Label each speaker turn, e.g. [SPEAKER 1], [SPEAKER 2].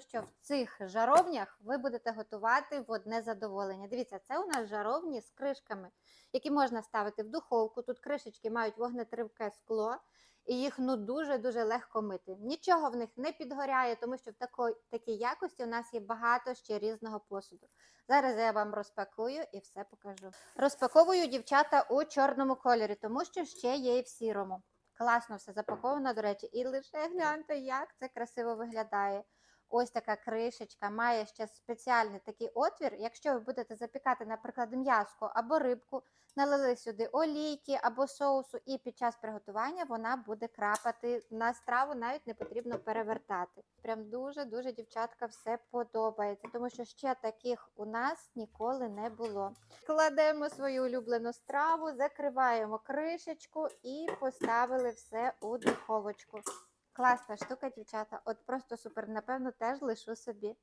[SPEAKER 1] що в цих жаровнях ви будете готувати в одне задоволення. Дивіться, це у нас жаровні з кришками, які можна ставити в духовку. Тут кришечки мають вогнетривке скло, і їх ну дуже-дуже легко мити. Нічого в них не підгоряє, тому що в такої, такій якості у нас є багато ще різного посуду. Зараз я вам розпакую і все покажу. Розпаковую дівчата у чорному кольорі, тому що ще є і в сірому. Класно все запаковано, до речі, і лише гляньте, як це красиво виглядає. Ось така кришечка має ще спеціальний такий отвір. Якщо ви будете запікати, наприклад, м'яско або рибку, налили сюди олійки або соусу, і під час приготування вона буде крапати на страву, навіть не потрібно перевертати. Прям дуже-дуже дівчатка все подобається, тому що ще таких у нас ніколи не було. Кладемо свою улюблену страву, закриваємо кришечку і поставили все у духовочку. Класна штука, дівчата. От просто супер. Напевно, теж лишу собі.